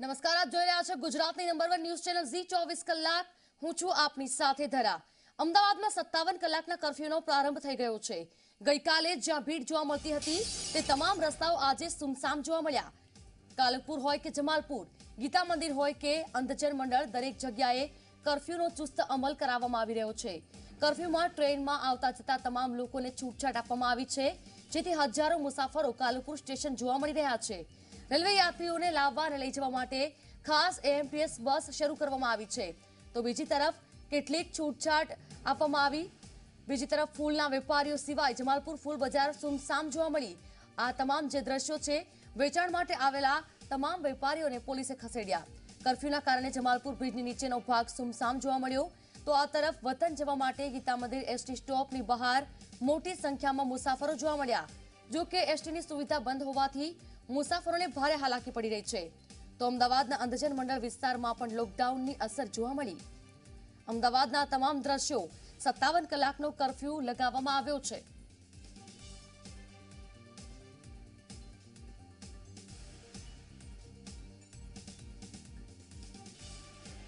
નમસ્કાર, આપ જોઈ રહ્યા છો ગુજરાતની number one news channel Zee ચોવીસ કલાક. હું છું આપની સાથે ધરા. અમદાવાદમાં સત્તાવન કલાકના કર્ફ્યુનો પ્રારંભ થઈ ગયો છે. ગઈકાલે જ્યાં ભીડ જોવા મળતી હતી, તે તમામ રસ્તાઓ આજે સુમસામ જોવા મળ્યા. કાલકપુર હોય કે જમાલપુર, ગીતા મંદિર હોય કે અંધજન મંડળ, દરેક જગ્યાએ કર્ફ્યુનો ચુસ્ત અમલ કરાવવામાં આવી રહ્યો છે. કર્ફ્યુમાં ટ્રેનમાં આવતા જતા તમામ લોકોને છૂટછાટ આપવામાં આવી છે, જેથી હજારો મુસાફરો કાલુપુર સ્ટેશન જોવા મળી રહ્યા છે. રેલવે યાત્રીઓને લાવવા અને લઈ જવા માટે ખાસ એએમટીએસ બસ શરૂ કરવામાં આવી છે. તો બીજી તરફ કેટલીક છૂટછાટ આપવામાં આવી. બીજી તરફ ફૂલના વેપારીઓ સિવાય જમાલપુર ફૂલ બજાર સુમસામ જોવા મળી. આ તમામ જે દ્રશ્યો છે, વેચાણ માટે આવેલા તમામ વેપારીઓને પોલીસે ખસેડ્યા. કર્ફ્યુના કારણે જમાલપુર બ્રિજની નીચેનો ભાગ સુમસામ જોવા મળ્યો. તો આ તરફ વતન જવા માટે ગીતા મંદિર એસટી સ્ટોપની બહાર મોટી સંખ્યામાં મુસાફરો જોવા મળ્યા. જો કે એસટીની સુવિધા બંધ હોવાથી મુસાફરોને ભારે હાલાકી પડી રહી છે. તો અમદાવાદના અંધજન મંડળ વિસ્તારમાં પણ લોકડાઉનની અસર જોવા મળી. અમદાવાદના તમામ દ્રશ્યો સત્તાવન કલાકનો કરફ્યુ લગાવવામાં આવ્યો છે.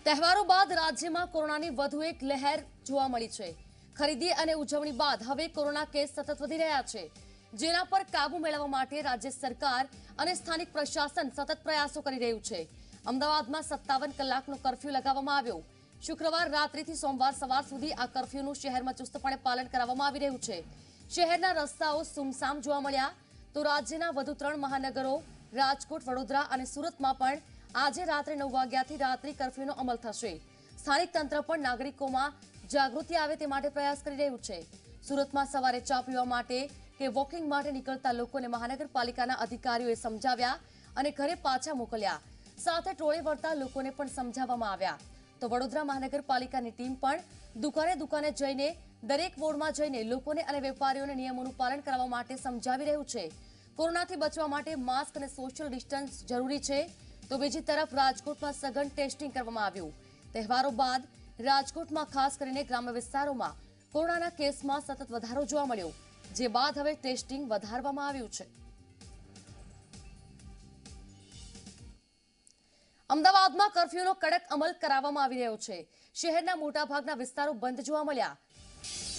તહેવારો બાદ રાજ્યમાં કોરોનાની વધુ એક લહેર જોવા મળી છે. ખરીદી અને ઉજવણી બાદ હવે કોરોના કેસ સતત વધી રહ્યા છે. જેના પર કાબુ મેળવવા માટે રાજ્ય સરકાર અને સ્થાનિક પ્રશાસન સતત પ્રયાસો કરી રહ્યું છે. અમદાવાદમાં સત્તાવન કલાકનો કર્ફ્યુ લગાવવામાં આવ્યો. શુક્રવાર રાત્રિથી સોમવાર સવાર સુધી આ કર્ફ્યુનું શહેરમાં ચુસ્તપણે પાલન કરાવવામાં આવી રહ્યું છે. શહેરના રસ્તાઓ સુમસામ જોવા મળ્યા. તો રાજ્યના વધુ ત્રણ મહાનગરો, રાજકોટ, વડોદરા અને સુરતમાં પણ આજે રાત્રે નવ વાગ્યાથી રાત્રિ કર્ફ્યુનો અમલ થશે. સ્થાનિક તંત્ર પણ નાગરિકોમાં જાગૃતિ આવે તે માટે પ્રયાસ કરી રહ્યું છે. સુરતમાં સવારે ચા પીવા માટે કે વોકિંગ માટે નીકળતા લોકોને મહાનગરપાલિકાના અધિકારીઓએ સમજાવ્યા અને ઘરે પાછા મોકલ્યા. સાથે ટોળે વળતા લોકોને પણ સમજાવવામાં આવ્યા. તો વડોદરા મહાનગરપાલિકાની ટીમ પણ દુકાને દુકાને જઈને, દરેક વોર્ડમાં જઈને લોકોને અને વેપારીઓને નિયમોનું પાલન કરવા માટે સમજાવી રહ્યું છે. કોરોનાથી બચવા માટે માસ્ક અને સોશિયલ ડિસ્ટન્સ જરૂરી છે. તો બીજી તરફ રાજકોટમાં સઘન ટેસ્ટિંગ કરવામાં આવ્યું. તહેવારો બાદ રાજકોટમાં ખાસ કરીને ગ્રામ્ય વિસ્તારોમાં કોરોનાના કેસમાં સતત વધારો જોવા મળ્યો. જે બાદ હવે ટેસ્ટિંગ વધારવામાં આવ્યું છે. અમદાવાદમાં કર્ફ્યુનો કડક અમલ કરાવવામાં આવી રહ્યો છે. શહેરના મોટાભાગના વિસ્તારો બંધ જોવા મળ્યા.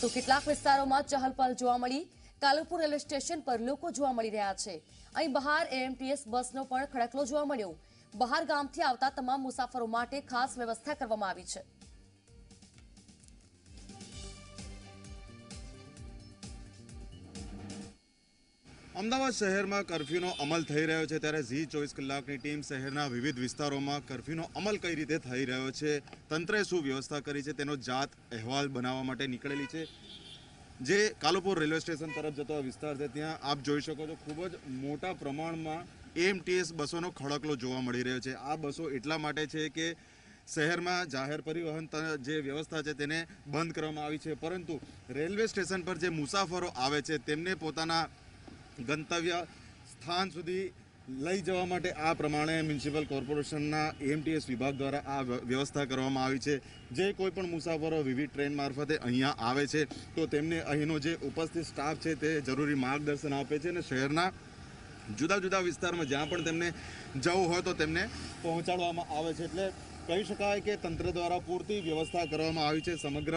તો કેટલાક વિસ્તારોમાં ચહલપહલ જોવા મળી. કાલુપુર રેલવે સ્ટેશન પર લોકો જોવા મળી રહ્યા છે. અહીં બહાર એએમટીએસ બસનો પણ ખડકલો જોવા મળ્યો. બહાર ગામથી આવતા તમામ મુસાફરો માટે ખાસ વ્યવસ્થા કરવામાં આવી છે. અમદાવાદ શહેરમાં કર્ફ્યુનો અમલ થઈ રહ્યો છે ત્યારે ઝી ચોવીસ કલાકની ટીમ શહેરના વિવિધ વિસ્તારોમાં કર્ફ્યુનો અમલ કઈ રીતે થઈ રહ્યો છે? તંત્રે શું વ્યવસ્થા કરી છે? તેનો જાત અહેવાલ બનાવવા માટે નીકળેલી છે. જે કાલુપુર રેલવે સ્ટેશન તરફ જતો વિસ્તાર છે, ત્યાં આપ જોઈ શકો છો ખૂબ જ મોટા પ્રમાણમાં એમટીએસ બસોનો ખડકલો જોવા મળી રહ્યો છે. આ બસો એટલા માટે છે કે શહેરમાં જાહેર પરિવહન જે વ્યવસ્થા છે તેને બંધ કરવામાં આવી છે. પરંતુ રેલવે સ્ટેશન પર જે મુસાફરો આવે છે, તેમને પોતાના ગંતવ્ય સ્થાન સુધી લઈ જવા માટે આ પ્રમાણે મ્યુનિસિપલ કોર્પોરેશનના એમટીએસ વિભાગ દ્વારા આ વ્ય- વ્યવસ્થા કરવામાં આવી છે. જે કોઈ પણ મુસાફરો વિવિધ ટ્રેન મારફતે અહીંયા આવે છે, તો તેમને અહીંનો જે ઉપસ્થિત સ્ટાફ છે તે જરૂરી માર્ગદર્શન આપે છે અને શહેરના જુદા જુદા વિસ્તારમાં જ્યાં પણ તેમને જવું હોય તો તેમને પહોંચાડવામાં આવે છે. એટલે કહી શકાય કે તંત્ર દ્વારા પૂરતી વ્યવસ્થા કરવામાં આવી છે. સમગ્ર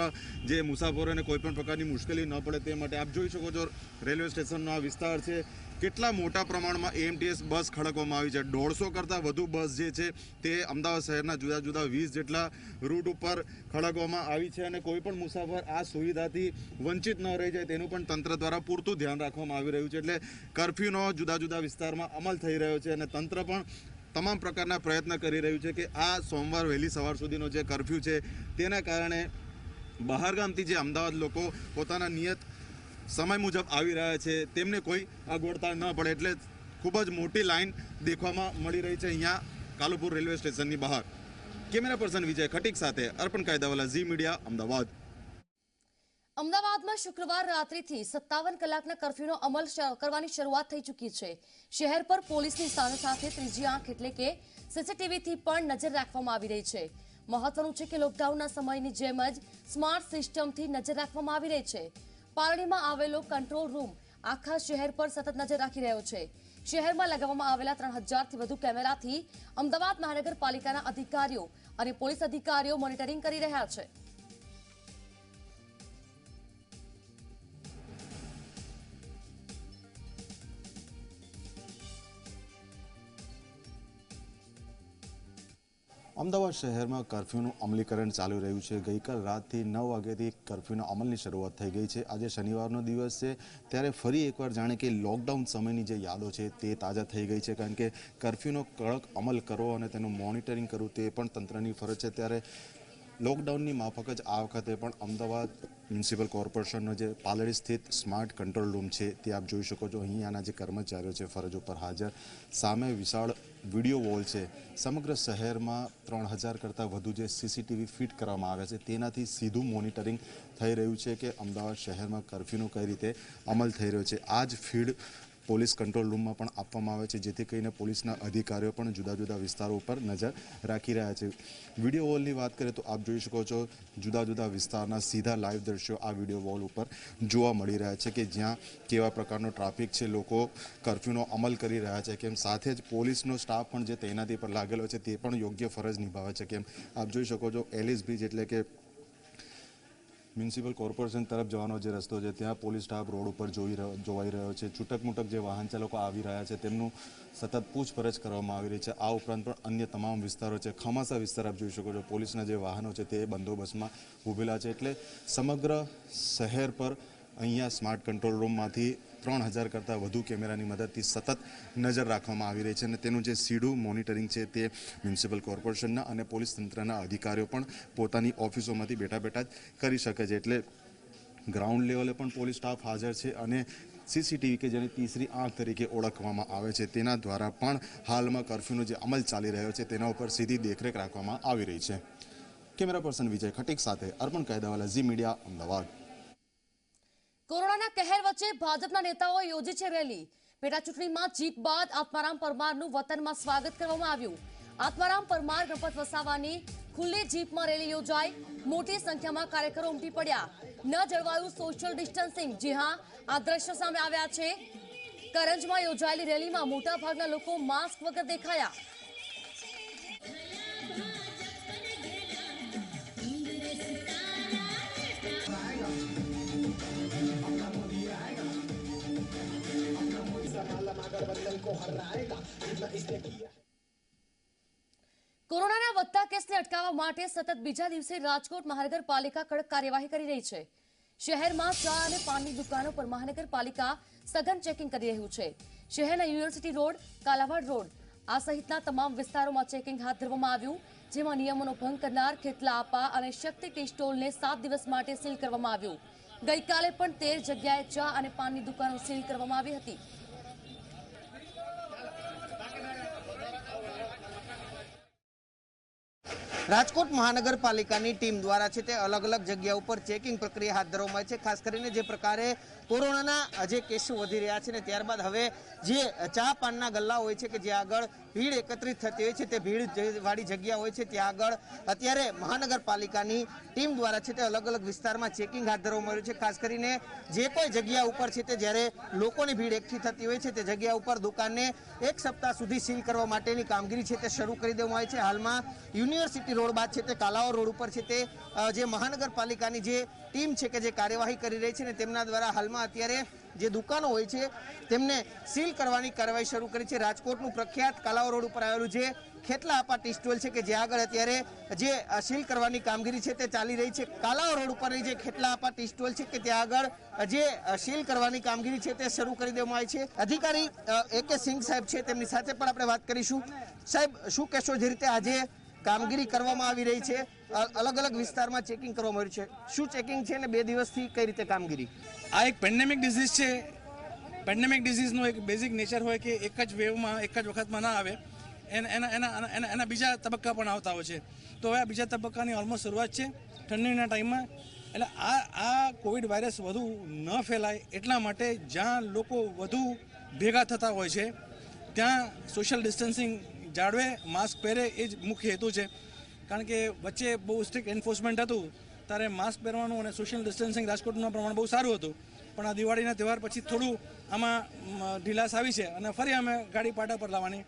જે મુસાફરોને કોઈપણ પ્રકારની મુશ્કેલી ન પડે તે માટે આપ જોઈ શકો છો, રેલવે સ્ટેશનનો આ વિસ્તાર છે. કેટલા મોટા પ્રમાણમાં એએમટીએસ બસ ખડકવામાં આવી છે. દોઢસો કરતાં વધુ બસ જે છે તે અમદાવાદ શહેરના જુદા જુદા વીસ જેટલા રૂટ ઉપર ખડકવામાં આવી છે અને કોઈપણ મુસાફર આ સુવિધાથી વંચિત ન રહી જાય તેનું પણ તંત્ર દ્વારા પૂરતું ધ્યાન રાખવામાં આવી રહ્યું છે. એટલે કરફ્યુનો જુદા જુદા વિસ્તારમાં અમલ થઈ રહ્યો છે અને તંત્ર પણ તમામ પ્રકારના પ્રયત્ન કરી રહ્યું છે કે આ સોમવાર વહેલી સવાર સુધીનો જે કર્ફ્યુ છે, તેના કારણે બહારગામથી જે અમદાવાદ લોકો પોતાના નિયત સમય મુજબ આવી રહ્યા છે, તેમને કોઈ અગવડતા ન પડે એટલે ખૂબ જ મોટી લાઈન દેખવામાં મળી રહી છે અહીંયા કાલુપુર રેલવે સ્ટેશનની બહાર. કેમેરા પર્સન વિજય ખટીક સાથે અર્પણ કાયદાવાલા ઝી મીડિયા, અમદાવાદ. અમદાવાદમાં શુક્રવાર રાત્રિથી સત્તાવન કલાકના કર્ફ્યુનો અમલ કરવાની શરૂઆત થઈ ચૂકી છે. શહેર પર પોલીસની સાથે ત્રીજી આંખ એટલે કે સીસીટીવીથી પણ નજર રાખવામાં આવી રહી છે. મહત્વનું છે કે લોકડાઉનના સમયની જેમ જ સ્માર્ટ સિસ્ટમથી નજર રાખવામાં આવી રહી છે. પારડીમાં આવેલો કંટ્રોલ રૂમ આખા શહેર પર સતત નજર રાખી રહ્યો છે. શહેરમાં લગાવવામાં આવેલા ત્રણ હજારથી વધુ કેમેરાથી અમદાવાદ મહાનગરપાલિકાના અધિકારીઓ અને પોલીસ અધિકારીઓ મોનિટરિંગ કરી રહ્યા છે. અમદાવાદ શહેરમાં કર્ફ્યુનું અમલીકરણ ચાલુ રહ્યું છે. ગઈકાલ રાતથી નવ વાગ્યાથી કરફ્યુના અમલની શરૂઆત થઈ ગઈ છે. આજે શનિવારનો દિવસ છે. ત્યારે ફરી એકવાર જાણે કે લોકડાઉન સમયની જે યાદો છે તે તાજા થઈ ગઈ છે. કારણ કે કર્ફ્યુનો કડક અમલ કરવો અને તેનું મોનિટરિંગ કરવું તે પણ તંત્રની ફરજ છે. ત્યારે લોકડાઉનની માફક જ આ વખતે પણ અમદાવાદ મ્યુનિસિપલ કોર્પોરેશનનો જે પાલડી સ્થિત સ્માર્ટ કંટ્રોલ રૂમ છે તે આપ જોઈ શકો છો. અહીંયાના જે કર્મચારીઓ છે ફરજ ઉપર હાજર. સામે વિશાળ વીડિયો વોલ છે. સમગ્ર શહેરમાં ત્રણ હજાર કરતાં વધુ જે સીસીટીવી ફિટ કરવામાં આવ્યા છે, તેનાથી સીધું મોનિટરિંગ થઈ રહ્યું છે કે અમદાવાદ શહેરમાં કર્ફ્યુનો કઈ રીતે અમલ થઈ રહ્યો છે. આ જ ફીડ પોલીસ કંટ્રોલ રૂમમાં પણ આપવામાં આવે છે, જેથી કરીને પોલીસના અધિકારીઓ પણ જુદા જુદા વિસ્તારો ઉપર નજર રાખી રહ્યા છે. વીડિયો વોલની વાત કરીએ તો આપ જોઈ શકો છો, જુદા જુદા વિસ્તારના સીધા લાઈવ દ્રશ્યો આ વીડિયો વોલ ઉપર જોવા મળી રહ્યા છે કે જ્યાં કેવા પ્રકારનો ટ્રાફિક છે, લોકો કરફ્યુનો અમલ કરી રહ્યા છે કેમ, સાથે જ પોલીસનો સ્ટાફ પણ જે તૈનાતી પર લાગેલો છે તે પણ યોગ્ય ફરજ નિભાવે છે કેમ. આપ જોઈ શકો છો, એલિસ બ્રિજ એટલે કે મ્યુનિસિપલ કોર્પોરેશન તરફ જવાનો જે રસ્તો છે, ત્યાં પોલીસ સ્ટાફ રોડ ઉપર જોઈ રહ્યો જોવાઈ રહ્યો છે. છૂટક મૂટક જે વાહન ચાલકો આવી રહ્યા છે, તેમનું સતત પૂછપરછ કરવામાં આવી રહી છે. આ ઉપરાંત પણ અન્ય તમામ વિસ્તારો છે. ખમાસા વિસ્તાર આપ જોઈ શકો છો. પોલીસના જે વાહનો છે, તે બંદોબસ્તમાં ઊભેલા છે. એટલે સમગ્ર શહેર પર અહીંયા સ્માર્ટ કંટ્રોલ રૂમમાંથી ત્રણ હજાર કરતાં વધુ કેમેરાની મદદથી સતત નજર રાખવામાં આવી રહી છે અને તેનું જે સીડું મોનિટરિંગ છે તે મ્યુનિસિપલ કોર્પોરેશનના અને પોલીસ તંત્રના અધિકારીઓ પણ પોતાની ઓફિસોમાંથી બેઠા બેઠા જ કરી શકે છે. એટલે ગ્રાઉન્ડ લેવલે પણ પોલીસ સ્ટાફ હાજર છે અને સીસીટીવી કે જેને તીસરી આંખ તરીકે ઓળખવામાં આવે છે તેના દ્વારા પણ હાલમાં કરફ્યુનો જે અમલ ચાલી રહ્યો છે તેના ઉપર સીધી દેખરેખ રાખવામાં આવી રહી છે. કેમેરા પર્સન વિજય ખટીક સાથે અર્પણ કાયદાવાલા ઝી મીડિયા અમદાવાદ. કોરોનાના કહેર વચ્ચે ભાજપના નેતાઓએ યોજી છે રેલી. પેટા ચૂંટણીમાં જીત બાદ આત્મારામ પરમારનું વતનમાં સ્વાગત કરવામાં આવ્યું. આત્મારામ પરમાર ગણપત વસાવાની ખુલ્લી જીપમાં રેલી યોજાઈ. મોટી સંખ્યામાં કાર્યકરો ઉમટી પડ્યા. ન જળવાયું સોશિયલ ડિસ્ટન્સિંગ જી હા, આ દ્રશ્ય સામે આવ્યા છે. કરંજમાં યોજાયેલી રેલીમાં મોટા ભાગના લોકો માસ્ક વગર દેખાયા. કોરોનાના વધતા કેસને અટકાવવા માટે સતત બીજા દિવસે રાજકોટ મહાનગરપાલિકા કડક કાર્યવાહી કરી રહી છે. શહેરમાં ચા અને પાનની દુકાનો પર મહાનગરપાલિકા સઘન ચેકિંગ કરી રહ્યું છે. શહેરના યુનિવર્સિટી રોડ, કાલાવાડ રોડ, આ સહિતના તમામ વિસ્તારોમાં ચેકિંગ હાથ ધરવામાં આવ્યું, જેમાં નિયમોનો ભંગ કરનાર ખેતલા આપા અને શક્તિ ટી સ્ટોલને સાત દિવસ માટે સીલ કરવામાં આવ્યું. ગઈકાલે પણ તેર જગ્યાએ ચા અને પાનની દુકાનો સીલ કરવામાં આવી હતી. રાજકોટ મહાનગરપાલિકાની ટીમ દ્વારા છે તે અલગ અલગ જગ્યા ઉપર ચેકિંગ પ્રક્રિયા હાથ ધરવામાં આવી છે. ખાસ કરીને જે પ્રકારે કોરોનાના જે કેસો વધી રહ્યા છે ને ત્યારબાદ હવે જે ચા પાનના ગલ્લા હોય છે કે જે આગળ ભીડ એકત્રિત થતી હોય છે, તે ભીડ વાળી જગ્યા હોય છે, ત્યાં આગળ અત્યારે મહાનગરપાલિકાની ટીમ દ્વારા છે તે અલગ અલગ વિસ્તારમાં ચેકિંગ હાથ ધરવામાં આવ્યું છે. ખાસ કરીને જે કોઈ જગ્યા ઉપર છે તે જ્યારે લોકોની ભીડ એકઠી થતી હોય છે, તે જગ્યા ઉપર દુકાનને એક સપ્તાહ સુધી સીલ કરવા માટેની કામગીરી છે તે શરૂ કરી દેવામાં આવી છે. હાલમાં યુનિવર્સિટી રોડ બાદ છે તે કાલાઓ રોડ ઉપર છે તે જે મહાનગરપાલિકાની જે ટીમ છે કે જે કાર્યવાહી કરી રહી છે ને તેમના દ્વારા હાલમાં અત્યારે જે દુકાનો હોય છે, તેમને સીલ કરવાની કાર્યવાહી શરૂ કરી છે. રાજકોટનું પ્રખ્યાત કાલાઓ રોડ ઉપર આવેલું જે ખેતલા આપા ટી છે કે જે આગળ અત્યારે જે સીલ કરવાની કામગીરી છે તે ચાલી રહી છે. કાલાઓ રોડ ઉપરની જે ખેતલા આપા ટી સ્ટોલ છે કે ત્યાં આગળ જે સીલ કરવાની કામગીરી છે તે શરૂ કરી દેવામાં આવી છે. અધિકારી એ કે સિંઘ સાહેબ છે તેમની સાથે પણ આપણે વાત કરીશું. સાહેબ, શું કહેશો જે રીતે આજે કામગીરી કરવામાં આવી રહી છે. અલગ અલગ વિસ્તારમાં ચેકિંગ કરવામાં આવ્યું છે. શું ચેકિંગ છે ને બે દિવસથી કઈ રીતે કામગીરી? આ એક પેન્ડેમિક ડિઝીઝ છે. પેન્ડેમિક ડિઝીઝનું એક બેઝિક નેચર હોય કે એક જ વેવમાં એક જ વખતમાં ના આવે. એના એના એના એના બીજા તબક્કા પણ આવતા હોય છે. તો હવે આ બીજા તબક્કાની ઓલમોસ્ટ શરૂઆત છે ઠંડીના ટાઈમમાં. એટલે આ આ કોવિડ વાયરસ વધુ ન ફેલાય એટલા માટે જ્યાં લોકો વધુ ભેગા થતા હોય છે, ત્યાં સોશિયલ ડિસ્ટન્સિંગ જાળવે માસ્ક પહેરે એ જ મુખ્ય હેતુ છે. કારણ કે વચ્ચે બહુ સ્ટ્રિક્ટ એન્ફોર્સમેન્ટ હતું ત્યારે માસ્ક પહેરવાનું અને સોશિયલ ડિસ્ટન્સિંગ રાજકોટનું પ્રમાણ બહુ સારું હતું. પણ આ દિવાળીના તહેવાર પછી થોડું આમાં ઢીલાસ આવી છે અને ફરી અમે ગાડી પાટા પર લાવવાની.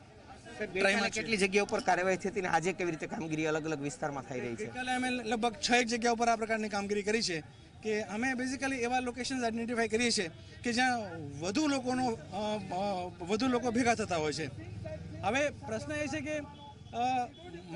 કેટલી જગ્યા ઉપર કાર્યવાહી થતી અને આજે કેવી રીતે કામગીરી અલગ અલગ વિસ્તારમાં થઈ રહી છે? ગઈકાલે અમે લગભગ છ એક જગ્યા ઉપર આ પ્રકારની કામગીરી કરી છે કે અમે બેઝિકલી એવા લોકેશન આઈડેન્ટિફાઈ કરીએ છીએ કે જ્યાં વધુ લોકોનો વધુ લોકો ભેગા થતા હોય છે. હવે પ્રશ્ન એ છે કે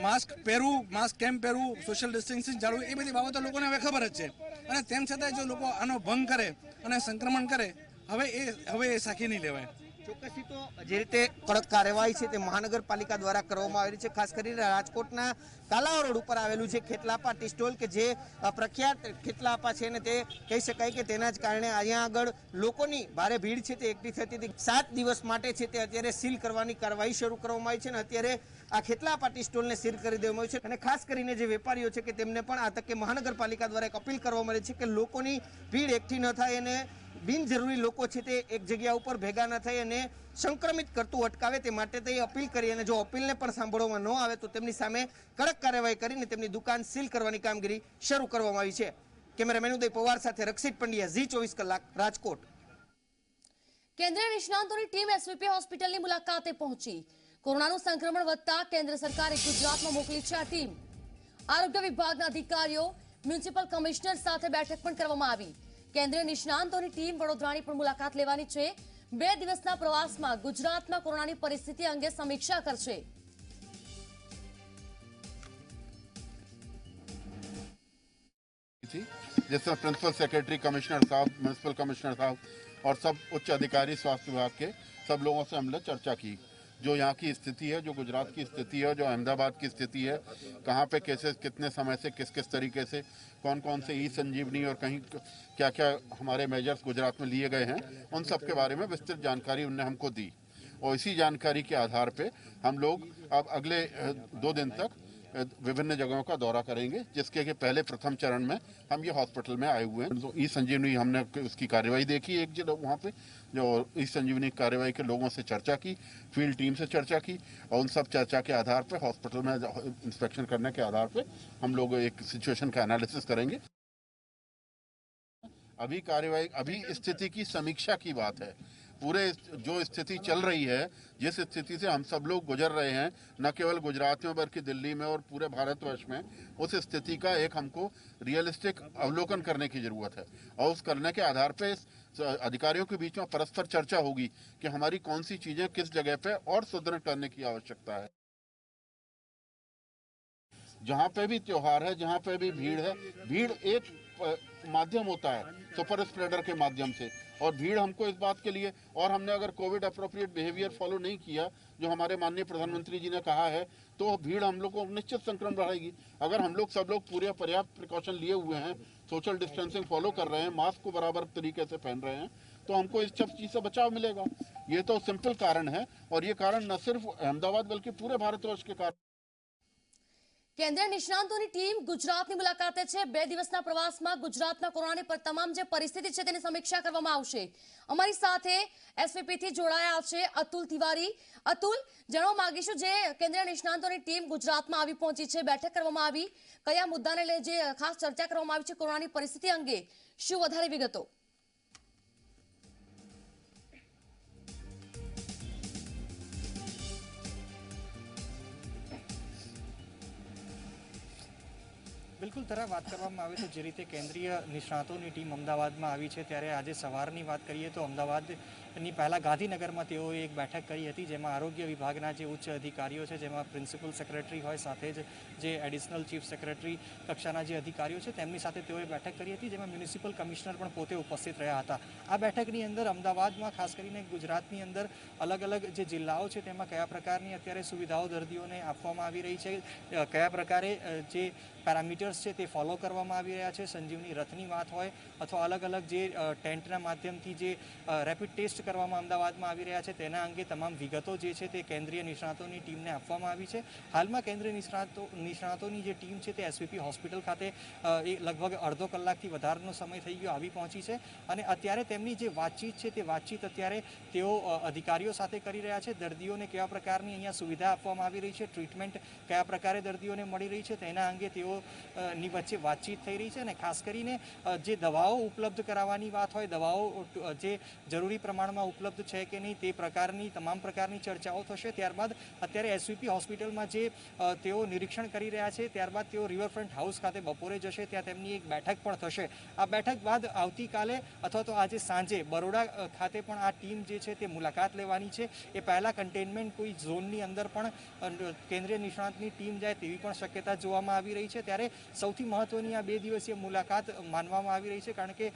માસ્ક પહેરવું, માસ્ક કેમ પહેરવું સોશિયલ ડિસ્ટન્સિંગ જાળવું એ બધી બાબતો લોકોને હવે ખબર જ છે. અને તેમ છતાંય જો લોકો આનો ભંગ કરે અને સંક્રમણ કરે, હવે એ હવે એ સાખી નહીં લેવાય. ચોક્કસથી તો જે રીતે કડક કાર્યવાહી છે તે મહાનગરપાલિકા દ્વારા કરવામાં આવી છે, ખાસ કરીને રાજકોટના કાલાવ રોડ ઉપર આવેલું છે ખેતલાપા ટી સ્ટોલ કે જે પ્રખ્યાત ખેતલાપા છે ને તે કહી શકાય કે તેના જ કારણે અહીંયા આગળ લોકોની ભારે ભીડ છે તે એકઠી થતી હતી. સાત દિવસ માટે છે તે અત્યારે સીલ કરવાની કાર્યવાહી શરૂ કરવામાં આવી છે અને અત્યારે આ ખેતલાપા ટી સ્ટોલને સીલ કરી દેવામાં આવ્યું છે અને ખાસ કરીને જે વેપારીઓ છે કે તેમને પણ આ તકે મહાનગરપાલિકા દ્વારા એક અપીલ કરવામાં આવી છે કે લોકોની ભીડ એકઠી ન થાય અને બિનજરૂરી લોકો છે તે એક જગ્યા ઉપર ભેગા ન થઈ અને સંક્રમિત કરતું અટકાવે તે માટે તે અપીલ કરી અને જો અપીલને પણ સાંભળવામાં ન આવે તો તેમની સામે કડક કાર્યવાહી કરીને તેમની દુકાન સીલ કરવાની કામગીરી શરૂ કરવામાં આવી છે. કેમેરામેન ઉદય પવાર સાથે રક્ષિત પંડ્યા, ઝી ચોવીસ કલાક, રાજકોટ. કેન્દ્રીય નિષ્ણાંતોની ટીમ એસવીપી હોસ્પિટલની મુલાકાતે પહોંચી. કોરોનાનું સંક્રમણ વધતા કેન્દ્ર સરકારે ગુજરાતમાં મોકલી છે આ ટીમ. આરોગ્ય વિભાગના અધિકારીઓ, મ્યુનિસિપલ કમિશનર સાથે બેઠક પણ કરવામાં આવી. કેન્દ્રીય નિષ્ણાંતોની ટીમ વડોદરાની પણ મુલાકાત લેવાની છે બે દિવસના પ્રવાસમાં ગુજરાતમાં કોરોનાની પરિસ્થિતિ અંગે સમીક્ષા કરશે थी जिसमें प्रिंसिपल सेक्रेटरी कमिश्नर साहब म्यूनसिपल कमिश्नर साहब और सब उच्च अधिकारी स्वास्थ्य विभाग के सब लोगों से हमने चर्चा की जो यहाँ की स्थिति है, जो गुजरात की स्थिति है, जो अहमदाबाद की स्थिति है, कहाँ पे कैसे, कितने समय से किस किस तरीके से कौन कौन से ई संजीवनी और कहीं क्या क्या हमारे मेजर्स गुजरात में लिए गए हैं, उन सब के बारे में विस्तृत जानकारी उनने हमको दी। और इसी जानकारी के आधार पे हम लोग अब अगले दो दिन तक विभिन्न जगहों का दौरा करेंगे, जिसके कि पहले प्रथम चरण में हम ये हॉस्पिटल में आए हुए हैं। तो ई संजीवनी हमने उसकी कार्यवाही देखी, एक जगह वहाँ पे, जो ई संजीवनी कार्यवाही के लोगों से चर्चा की, फ़ील्ड टीम से चर्चा की, और उन सब चर्चा के आधार पर हॉस्पिटल में इंस्पेक्शन करने के आधार पर हम लोग एक सिचुएशन का एनालिसिस करेंगे। अभी कार्यवाही, अभी स्थिति की समीक्षा की बात है। पूरे जो स्थिति चल रही है, जिस स्थिति से हम सब लोग गुजर रहे हैं, न केवल गुजरात में बल्कि दिल्ली में और पूरे भारतवर्ष में, उस स्थिति का एक हमको रियलिस्टिक अवलोकन करने की ज़रूरत है। और उस करने के आधार पर अधिकारियों के बीच में परस्पर चर्चा होगी कि हमारी कौन सी चीज़ें किस जगह पे और सुदृढ़ करने की आवश्यकता है। जहाँ पे भी त्योहार है, जहाँ पे भी भीड़ है, भीड़ एक माध्यम होता है, सुपर स्प्रेडर के माध्यम से। और भीड़ हमको इस बात के लिए, और हमने अगर कोविड अप्रोप्रिएट बिहेवियर फॉलो नहीं किया, जो हमारे माननीय प्रधानमंत्री जी ने कहा है तो भीड़ हम लोग को निश्चित संक्रमण बढ़ाएगी। अगर हम लोग सब लोग पूरे पर्याप्त प्रिकॉशन लिए हुए हैं सोशल डिस्टेंसिंग फॉलो कर रहे हैं मास्क को बराबर तरीके से पहन रहे हैं तो हमको इस सब चीज़ से बचाव मिलेगा। ये तो सिंपल कारण है, और ये कारण न सिर्फ़ अहमदाबाद बल्कि पूरे भारतवर्ष के कारण કેન્દ્રીય નિષ્ણાંતોની ટીમ ગુજરાતની મુલાકાતે છે. બે દિવસના પ્રવાસમાં ગુજરાતના કોરોનાની પર તમામ જે પરિસ્થિતિ છે તેની સમીક્ષા કરવામાં આવશે. અમારી સાથે એસવીપીથી જોડાયા છે અતુલ તિવારી. અતુલ જણાવવા માંગીશું જે કેન્દ્રીય નિષ્ણાંતોની ટીમ ગુજરાતમાં આવી પહોંચી છે, બેઠક કરવામાં આવી. કયા મુદ્દાને લઈ જે ખાસ ચર્ચા કરવામાં આવી છે કોરોનાની પરિસ્થિતિ અંગે શું વધારે વિગતો? બિલકુલ, તરા વાત કરવામાં આવે તો જે રીતે કેન્દ્રીય નિષ્ણાતોની ટીમ અમદાવાદમાં આવી છે, ત્યારે આજે સવારની વાત કરીએ તો અમદાવાદની પહેલાં ગાંધીનગરમાં તેઓએ એક બેઠક કરી હતી, જેમાં આરોગ્ય વિભાગના જે ઉચ્ચ અધિકારીઓ છે, જેમાં પ્રિન્સિપલ સેક્રેટરી હોય, સાથે જ જે એડિશનલ ચીફ સેક્રેટરી કક્ષાના જે અધિકારીઓ છે, તેમની સાથે તેઓએ બેઠક કરી હતી, જેમાં મ્યુનિસિપલ કમિશનર પણ પોતે ઉપસ્થિત રહ્યા હતા. આ બેઠકની અંદર અમદાવાદમાં, ખાસ કરીને ગુજરાતની અંદર અલગ અલગ જે જિલ્લાઓ છે, તેમાં કયા પ્રકારની અત્યારે સુવિધાઓ, દર્દીઓને આપવામાં આવી રહી છે કયા પ્રકારે જે પેરામીટર્સ છે તે ફોલો કરવામાં આવી રહ્યા છે. સંજીવની રથની વાત હોય અથવા અલગ અલગ જે ટેન્ટના માધ્યમથી જે રેપિડ ટેસ્ટ કરવામાં અમદાવાદમાં આવી રહ્યા છે તેના અંગે તમામ વિગતો જે છે તે કેન્દ્રીય નિષ્ણાતોની ટીમને આપવામાં આવી છે. હાલમાં કેન્દ્રીય નિષ્ણાતો, નિષ્ણાતોની જે ટીમ છે તે એસવીપી હોસ્પિટલ ખાતે એ લગભગ અડધો કલાકથી વધારાનો સમય થઈ ગયો આવી પહોંચી છે અને અત્યારે તેમની જે વાતચીત છે તે વાતચીત અત્યારે તેઓ અધિકારીઓ સાથે કરી રહ્યા છે. દર્દીઓને કેવા પ્રકારની અહીંયા સુવિધા આપવામાં આવી રહી છે? ટ્રીટમેન્ટ કયા પ્રકારે દર્દીઓને મળી રહી છે? તેના અંગે તેઓ અ, ની વચ્ચે વાતચીત થઈ રહી છે અને ખાસ કરીને જે દવાઓ ઉપલબ્ધ કરાવવાની વાત હોય દવાઓ જે જરૂરી પ્રમાણમાં ઉપલબ્ધ છે કે નહીં તે પ્રકારની તમામ પ્રકારની ચર્ચાઓ થશે. ત્યારબાદ અત્યારે એસવીપી હોસ્પિટલમાં જે તેઓ નિરીક્ષણ કરી રહ્યા છે ત્યારબાદ તેઓ રિવરફ્રન્ટ હાઉસ ખાતે બપોરે જશે ત્યાં તેમની એક બેઠક પણ થશે. આ બેઠક બાદ આવતીકાલે અથવા તો આજે સાંજે બરોડા ખાતે પણ આ ટીમ જે છે તે મુલાકાત લેવાની છે. એ પહેલાં કન્ટેનમેન્ટ કોઈ ઝોનની અંદર પણ કેન્દ્રીય નિષ્ણાતની ટીમ જાય તેવી પણ શક્યતા જોવામાં આવી રહી છે. ત્યારે સૌથી મહત્વની આ બે દિવસીય મુલાકાત માનવામાં આવી રહી છે કારણ કે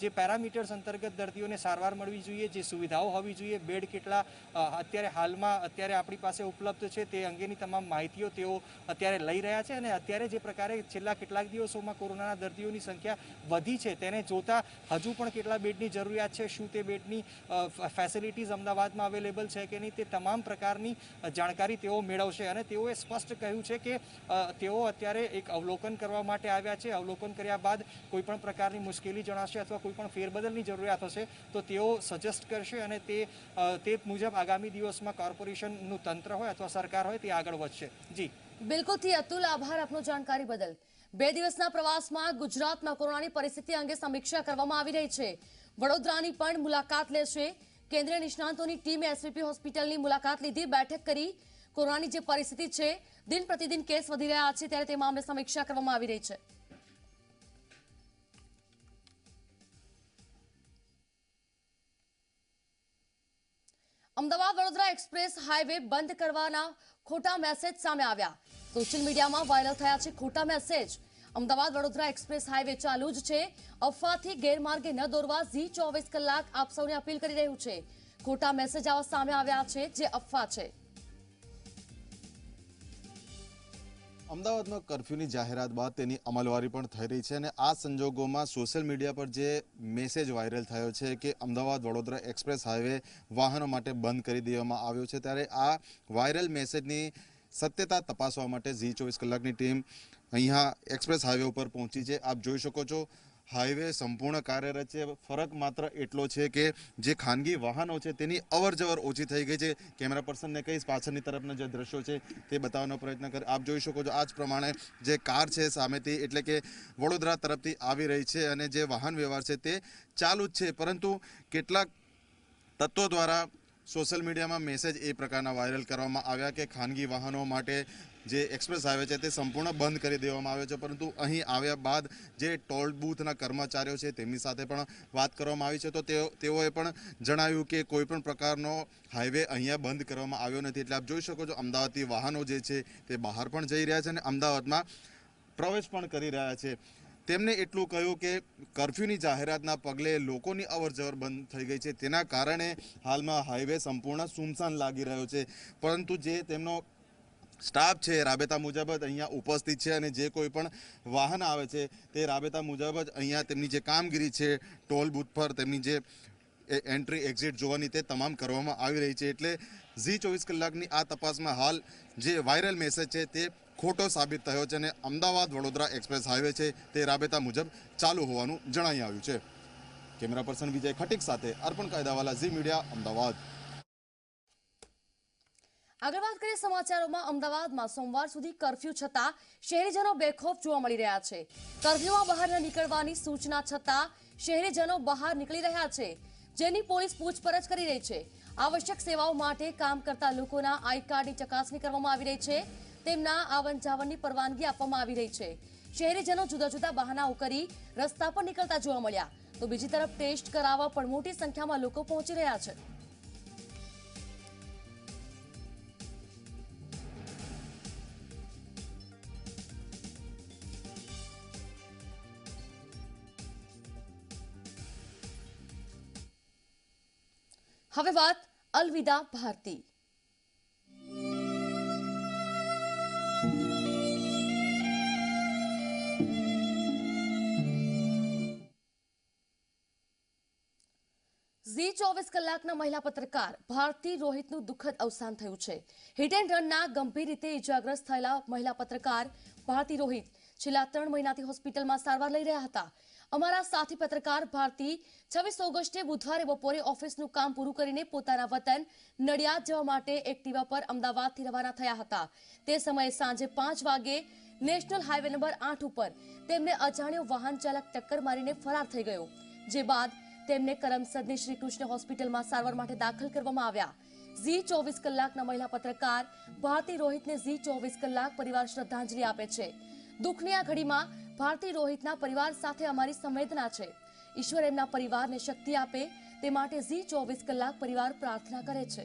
જે પેરામીટર્સ અંતર્ગત દર્દીઓને સારવાર મળવી જોઈએ, જે સુવિધાઓ હોવી જોઈએ, બેડ કેટલા અત્યારે હાલમાં અત્યારે આપણી પાસે ઉપલબ્ધ છે તે અંગેની તમામ માહિતીઓ તેઓ અત્યારે લઈ રહ્યા છે અને અત્યારે જે પ્રકારે છેલ્લા કેટલાક દિવસોમાં કોરોનાના દર્દીઓની સંખ્યા વધી છે તેને જોતા હજુ પણ કેટલા બેડની જરૂરિયાત છે, શું તે બેડની ફેસિલિટીઝ અમદાવાદમાં અવેલેબલ છે કે નહીં તે તમામ પ્રકારની જાણકારી તેઓ મેળવશે અને તેઓએ સ્પષ્ટ કહ્યું છે કે તેઓ અત્યારે એક અવલોકન કરવા માટે આવ્યા છે. અવલોકન કર્યા બાદ કોઈ પણ પ્રકારની મુશ્કેલી જણાશે અથવા કોઈ પણ ફેરબદલની જરૂરિયાત હશે, તો તેઓ સજેસ્ટ કરશે અને તે તે મુજબ આગામી દિવસમાં કોર્પોરેશનનું તંત્ર હોય અથવા સરકાર હોય તે આગળ વધશે. જી. બિલકુલથી અતુલ આભાર આપનો જાણકારી બદલ. બે દિવસના પ્રવાસમાં ગુજરાતમાં કોરોનાની પરિસ્થિતિ અંગે સમીક્ષા કરવામાં આવી રહી છે. વડોદરાની પણ મુલાકાત લેશે. કેન્દ્રીય નિષ્ણાંતોની ટીમે એસવીપી હોસ્પિટલની મુલાકાત લીધી. બેઠક કરી કોરોનાની જે પરિસ્થિતિ છે, દિન પ્રતિદિન કેસ વધી રહ્યા છે, ત્યારે તે મામલે સમીક્ષા કરવામાં આવી રહી છે. અમદાવાદ વડોદરા એક્સપ્રેસ હાઈવે બંધ કરવાના ખોટા મેસેજ સામે આવ્યા. સોશિયલ મીડિયામાં વાયરલ થયા છે ખોટા message. Ahmedabad Vadodara express highway ચાલુ જ છે. અફવાથી ગેરમાર્ગે ન દોરવા ઝી ચોવીસ કલાક આપ સૌને અપીલ કરી રહ્યું છે. ખોટા મેસેજ આવા સામે આવ્યા છે જે અફવા છે. અમદાવાદમાં કરફ્યુની જાહેરાત બાદ તેની અમલવારી પણ થઈ રહી છે અને આ સંજોગોમાં સોશિયલ મીડિયા પર જે મેસેજ વાયરલ થયો છે કે અમદાવાદ વડોદરા એક્સપ્રેસ હાઈવે વાહનો માટે બંધ કરી દેવામાં આવ્યો છે, ત્યારે આ વાયરલ મેસેજની સત્યતા તપાસવા માટે ઝી ચોવીસ કલાકની ટીમ અહીંયા એક્સપ્રેસ હાઈવે ઉપર પહોંચી છે. આપ જોઈ શકો છો હાઈવે સંપૂર્ણ કાર્યરત છે. ફરક માત્ર એટલો છે કે જે ખાનગી વાહનો છે તેની અવર જવર ઓછી થઈ ગઈ છે. કેમેરા પર્સનને કહીશ પાછળની તરફના જે દ્રશ્યો છે તે બતાવવાનો પ્રયત્ન કરે, આપ જોઈ શકો છો આ જ પ્રમાણે જે કાર છે સામેથી એટલે કે વડોદરા તરફથી આવી રહી છે અને જે વાહન વ્યવહાર છે તે ચાલુ જ છે. પરંતુ કેટલાક તત્વો દ્વારા સોશિયલ મીડિયામાં મેસેજ એ પ્રકારના વાયરલ કરવામાં આવ્યા કે ખાનગી વાહનો માટે જે એક્સપ્રેસ હાઈવે છે તે સંપૂર્ણ બંધ કરી દેવામાં આવ્યો છે. પરંતુ અહીં આવ્યા બાદ જે ટોલ બૂથના કર્મચારીઓ છે તેમની સાથે પણ વાત કરવામાં આવી છે. તો તેઓ તેઓએ પણ જણાવ્યું કે કોઈપણ પ્રકારનો હાઈવે અહીંયા બંધ કરવામાં આવ્યો નથી. એટલે આપ જોઈ શકો છો અમદાવાદથી વાહનો જે છે તે બહાર પણ જઈ રહ્યા છે અને અમદાવાદમાં પ્રવેશ પણ કરી રહ્યા છે. તેમણે એટલું કહ્યું કે કર્ફ્યુની જાહેરાતના પગલે લોકોની અવરજવર બંધ થઈ ગઈ છે. તેના કારણે હાલમાં હાઈવે સંપૂર્ણ સુમસાન લાગી રહ્યો છે. પરંતુ જે તેમનો સ્ટાફ છે, રાબેતા મુજબ જ અહીંયા ઉપસ્થિત છે અને જે કોઈ પણ વાહન આવે છે, તે રાબેતા મુજબ જ અહીંયા તેમની જે કામગીરી છે, ટોલ બૂથ પર તેમની જે એન્ટ્રી, એક્ઝિટ જોવાની તે તમામ કરવામાં આવી રહી છે. એટલે ઝી ચોવીસ કલાકની આ તપાસમાં હાલ જે વાયરલ મેસેજ છે તે ખોટો સાબિત થયો છે અને અમદાવાદ વડોદરા એક્સપ્રેસ હાઈવે છે તે રાબેતા મુજબ ચાલુ હોવાનું જણાઈ આવ્યું છે. કેમેરા પર્સન વિજય ખટીક સાથે અર્પણ કાયદાવાલા ઝી મીડિયા, અમદાવાદ. આગળ વાત કરીએ સમાચારોમાં. અમદાવાદમાં સોમવાર સુધી કરફ્યુ છતાં શહેરીજનો બેખોફ જોવા મળી રહ્યા છે. કરફ્યુમાં બહાર ન નીકળવાની સૂચના છતાં શહેરીજનો બહાર નીકળી રહ્યા છે, જેની પોલીસ પૂછપરછ કરી રહી છે. આવશ્યક સેવાઓ માટે કામ કરતા લોકોના આઈ કાર્ડની ચકાસણી કરવામાં આવી રહી છે. તેમના આવન જાવનની પરવાનગી આપવામાં આવી રહી છે. શહેરીજનો જુદા જુદા બહાનાઓ કરી રસ્તા પર નીકળતા જોવા મળ્યા. તો બીજી તરફ ટેસ્ટ કરાવવા પણ મોટી સંખ્યામાં લોકો પહોંચી રહ્યા છે. હવે વાત અલવિદા ભારતી. ઝી ચોવીસ કલાકના મહિલા પત્રકાર ભારતી રોહિતનું દુઃખદ અવસાન થયું છે. હિટ એન્ડ રનના ગંભીર રીતે ઇજાગ્રસ્ત થયેલા મહિલા પત્રકાર ભારતી રોહિત છેલ્લા ત્રણ મહિનાથી હોસ્પિટલમાં સારવાર લઈ રહ્યા હતા. અમારા સાથી પત્રકાર ભારતી છવ્વીસ ઓગસ્ટે બુધવારે બપોરે ઓફિસનું કામ પૂરું કરીને પોતાના વતન નડિયાદ જવા માટે એક્ટિવા પર અમદાવાદથી રવાના થયા હતા. તે સમયે સાંજે પાંચ વાગે નેશનલ હાઈવે નંબર આઠ ઉપર તેમને અજાણ્યો વાહન ચાલક ટક્કર મારીને ફરાર થઈ ગયો, જે બાદ તેમને કરમસદની શ્રી કૃષ્ણ હોસ્પિટલમાં સારવાર માટે દાખલ કરવામાં આવ્યા. ઝી ચોવીસ કલાકના મહિલા પત્રકાર ભારતી રોહિતને ઝી ચોવીસ કલાક પરિવાર શ્રદ્ધાંજલિ આપે છે. દુઃખની આ ઘડીમાં ભારતી રોહિતના પરિવાર સાથે અમારી સંવેદના છે. ઈશ્વર એમના પરિવારને શક્તિ આપે તે માટે ઝી ચોવીસ કલાક પરિવાર પ્રાર્થના કરે છે.